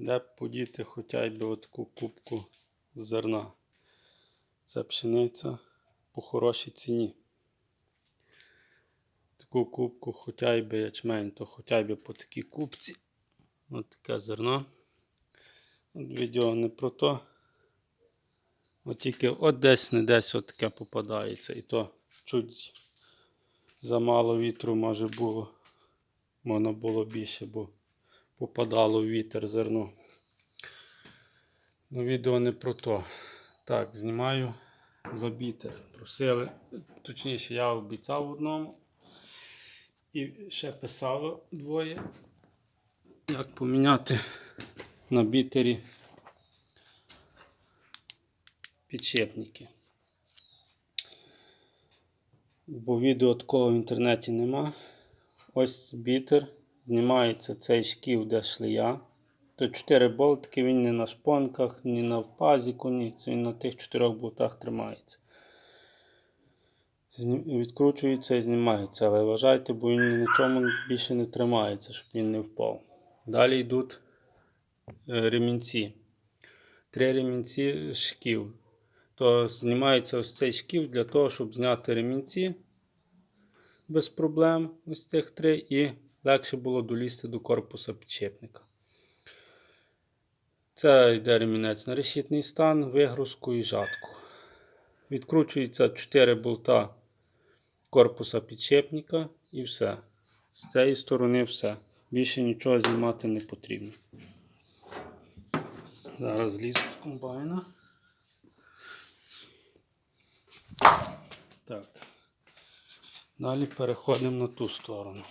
де подіти хоча б отаку кубку зерна. Це пшениця по хорошій ціні. Таку кубку хоча б ячмень, то хоча б по такій кубці. Ось таке зерно. От відео не про то. От тільки от десь не десь от таке попадається. І то чуть замало вітру може було. Можна було більше, бо попадало в вітер зерно. Ну, відео не про то. Так, знімаю забітер. Просили. Точніше, я обіцяв одному. І ще писало двоє. Як поміняти на бітері підшипники. Бо відео такого в інтернеті нема. Ось бітер. Знімається цей шків, де шлея. То 4 болтики, він не на шпонках, ні на пазіку, ні. Він на тих 4 болтах тримається. Відкручується і знімається, але вважайте, бо він ні на чому більше не тримається, щоб він не впав. Далі йдуть е, ремінці. Три ремінці шків. То знімається ось цей шків для того, щоб зняти ремінці без проблем. Ось цих три, і легше було долізти до корпуса підшипника. Це йде ремінець на решітний стан, вигрузку і жатку. Відкручується 4 болта корпуса підшипника і все. З цієї сторони все. Більше нічого знімати не потрібно. Зараз злізу з комбайна. Так. Далі переходимо на ту сторону.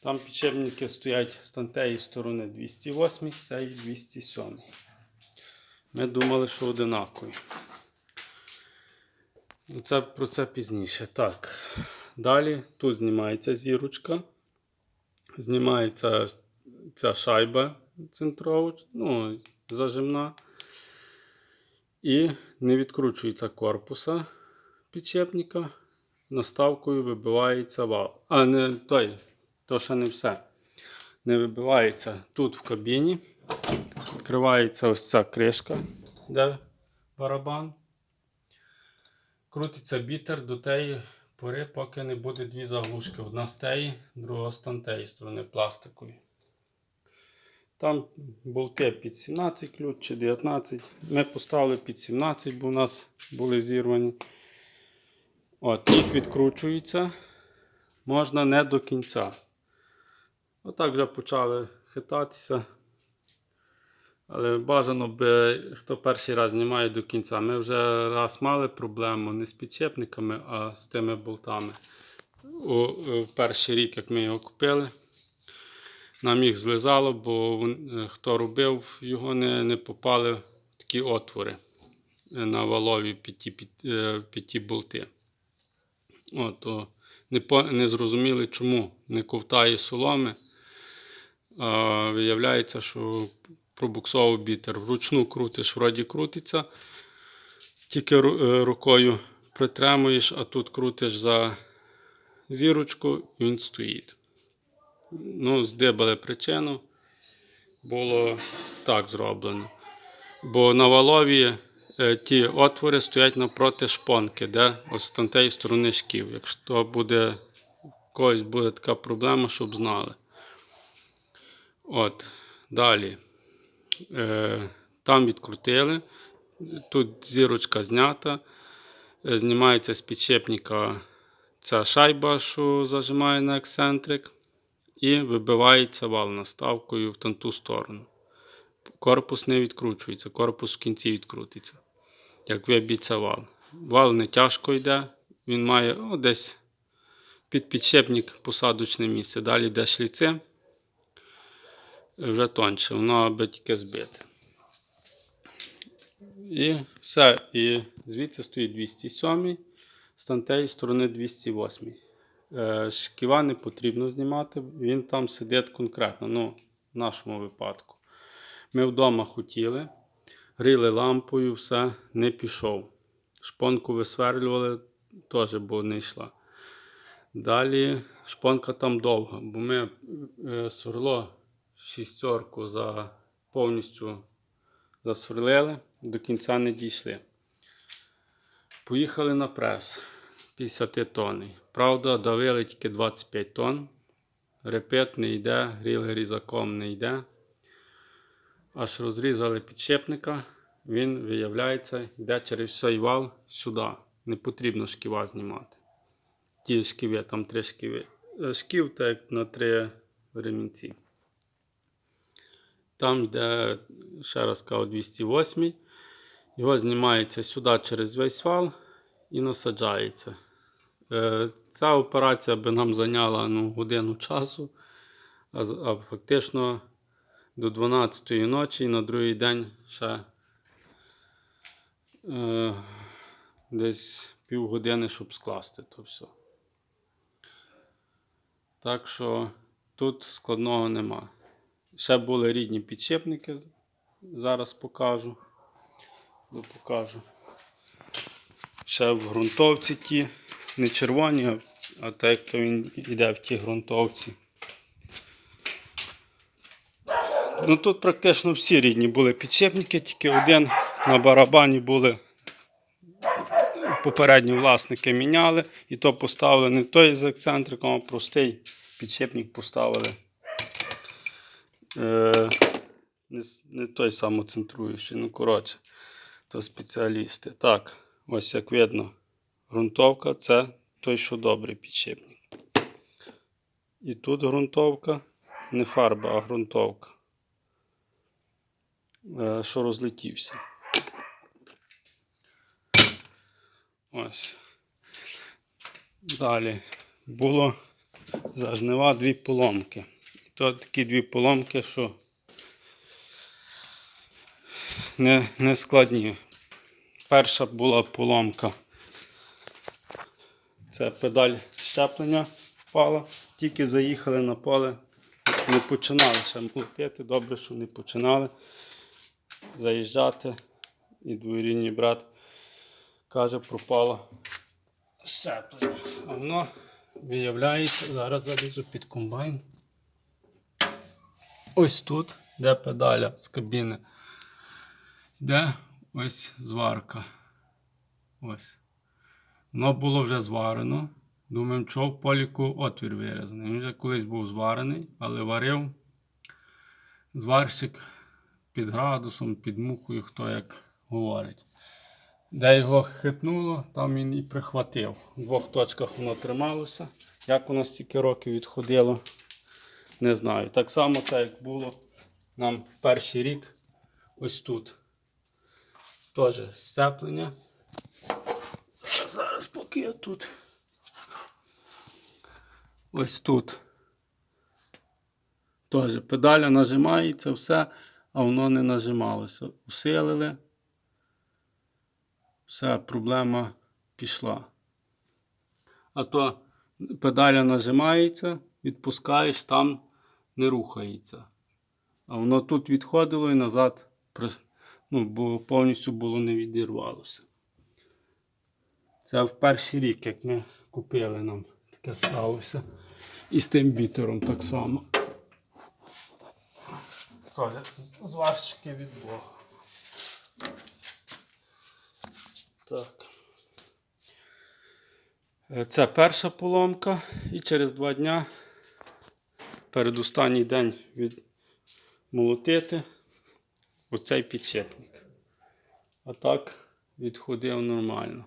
Там підшипники стоять з тієї сторони 208, з цієї 207. Ми думали, що одинакові. Ну, Це про це пізніше. Так. Далі тут знімається зірочка. Знімається ця шайба центрова, ну, зажимна. І не відкручується корпуса підшипника. Наставкою вибивається вал. А не той, то ще не все. Не вибивається тут в кабіні. Відкривається ось ця кришка, де барабан. Крутиться бітер до тієї пори, поки не буде дві заглушки. Одна з тієї, друга з тієї сторони пластикові. Там болти під 17 ключ чи 19. Ми поставили під 17, бо у нас були зірвані. От, їх відкручується. Можна не до кінця. Отак вже почали хитатися. Але бажано би, хто перший раз знімає до кінця. Ми вже раз мали проблему не з підчепниками, а з тими болтами. У, у перший рік, як ми його купили, нам їх злизало, бо е, хто робив, його не, не попали в такі отвори е, на валові під ті, під, е, під ті болти. От, то не, по, не зрозуміли, чому не ковтає соломи. Виявляється, що пробуксовував бітер. Вручну крутиш, вроді крутиться. Тільки е, рукою притримуєш, а тут крутиш за зірочку і він стоїть. Ну, здибали причину. Було так зроблено. Бо на валові е, ті отвори стоять напроти шпонки, де ось з тієї сторони шків. Якщо буде когось буде така проблема, щоб знали. От, далі. Е, там відкрутили. Тут зірочка знята. Е, Знімається з підшипника ця шайба, що зажимає на ексцентрик. І вибивається вал наставкою в ту сторону. Корпус не відкручується, корпус в кінці відкрутиться. Як виб'ється вал. Вал не тяжко йде, він має о, десь під підшипник посадочне місце. Далі йде шліци, вже тонше, воно аби тільки збите. І все. І звідси стоїть 207, з тієї сторони 208. Е, Шківа не потрібно знімати, він там сидить конкретно, ну, в нашому випадку. Ми вдома хотіли, гріли лампою, все, не пішов. Шпонку висверлювали, теж бо не йшла. Далі шпонка там довга, бо ми е, сверло шістерку за повністю засверлили, до кінця не дійшли. Поїхали на прес 50 тонн. Правда, давили тільки 25 тонн. Репет не йде, гріли різаком не йде. Аж розрізали підшипника, він, виявляється, йде через цей вал сюди. Не потрібно шківа знімати. Ті шківи, там три шківи. Шків так на три ремінці. Там йде, ще раз кажу, 208. Його знімається сюди через весь вал і насаджається. Е, Ця операція би нам зайняла ну, годину часу, а, а фактично до 12-ї ночі і на другий день ще е, десь півгодини, щоб скласти то все. Так що тут складного нема. Ще були рідні підшипники, зараз покажу. Ну, покажу. Ще в ґрунтовці ті, не червоні, а- так як він йде в тій ґрунтовці. Ну тут практично всі рідні були підшипники, тільки один на барабані були. Попередні власники міняли, і то поставили не той з ексцентриком, а простий підшипник поставили. Е, не, не той самоцентруючий, ну коротше, то спеціалісти. Так, ось як видно, ґрунтовка це той, що добрий підшипник. І тут ґрунтовка, не фарба, а ґрунтовка. Е, що розлетівся. Ось. Далі було за жнива дві поломки. То такі дві поломки, що не, не складні. Перша була поломка. Це педаль щеплення впала. Тільки заїхали на поле, не починали ще молотити. Добре, що не починали заїжджати. І двоюрідний брат каже, пропало щеплення. Воно виявляється, зараз залізу під комбайн. Ось тут, де педаля з кабіни, де ось зварка. Ось. Воно було вже зварено. Думаємо, що в поліку отвір вирізаний. Він вже колись був зварений, але варив зварщик під градусом, під мухою, хто як говорить. Де його хитнуло, там він і прихватив. В двох точках воно трималося. Як воно стільки років відходило, не знаю. Так само, так як було нам перший рік ось тут. Теж сцеплення. Зараз поки я тут. Ось тут. Теж педаля нажимається, все, а воно не нажималося. Усилили. Все, проблема пішла. А то педаля нажимається, відпускаєш, там не рухається. А воно тут відходило і назад, ну, бо повністю було не відірвалося. Це в перший рік, як ми купили нам таке сталося. І з тим бітером так само. Коля, зварщики від Бога. Так. Е, Це перша поломка. І через два дня, передостанній день відмолотити оцей підшипник. А так відходив нормально.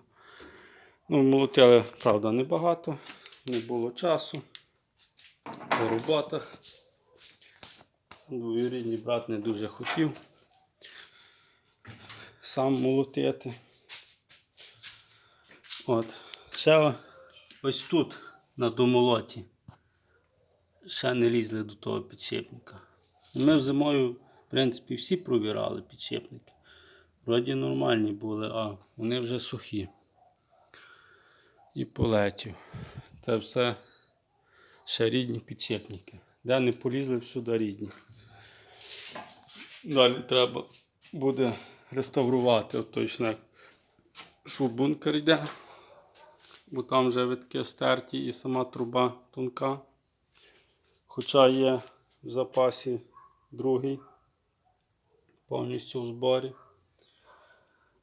Ну, молотили, правда, небагато, не було часу по роботах. Двоюрідний брат не дуже хотів сам молотити. От. Ще ось тут, на домолоті, ще не лізли до того підшипника. Ми зимою, в принципі, всі провірали підшипники. Вроді нормальні були, а вони вже сухі. І полетів. Це все ще рідні підшипники. Де не полізли всюди рідні. Далі треба буде реставрувати от той шнек, що бункер йде. бо там вже витки стерті і сама труба тонка. Хоча є в запасі другий, повністю в зборі.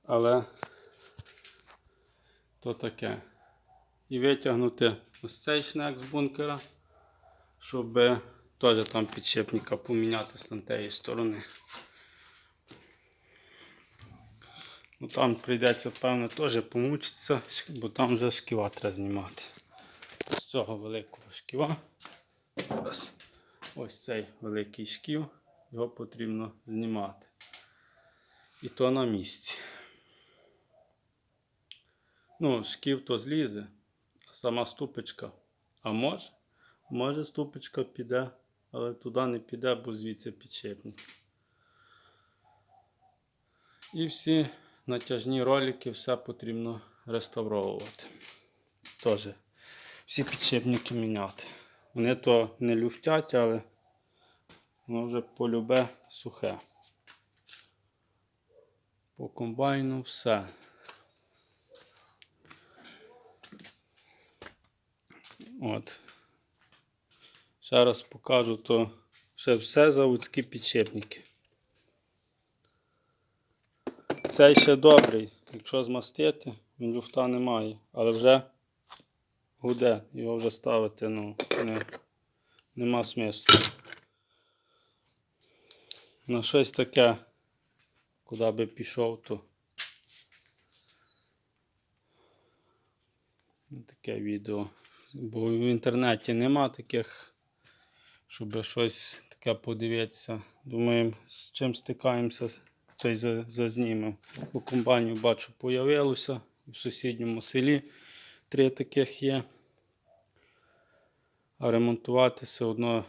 Але то таке. І витягнути ось цей шнек з бункера, щоб теж там підшипника поміняти з тієї сторони. Ну там прийдеться, певно, теж помучитися, бо там вже шківа треба знімати. З цього великого шківа. Зараз ось цей великий шків, його потрібно знімати. І то на місці. Ну, шків то злізе, а сама ступочка. А може, може ступочка піде, але туди не піде, бо звідси підшипник. І всі натяжні ролики все потрібно реставровувати. Теж всі підшипники міняти. Вони то не люфтять, але воно вже полюбе сухе. По комбайну все. От. Ще покажу, то ще все заводські підшипники. Цей ще добрий. Якщо змастити, він люфта немає, але вже гуде, його вже ставити ну, не, нема смислу. На щось таке, куди би пішов, то таке відео. Бо в інтернеті нема таких, щоб щось таке подивитися. Думаємо, з чим стикаємося, то й за- зазнімемо. По комбайнів бачу, появилося в сусідньому селі. Три таких є. А ремонтувати все одно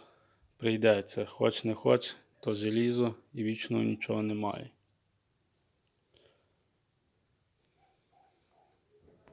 прийдеться. Хоч не хоч, то желізо і вічно нічого немає.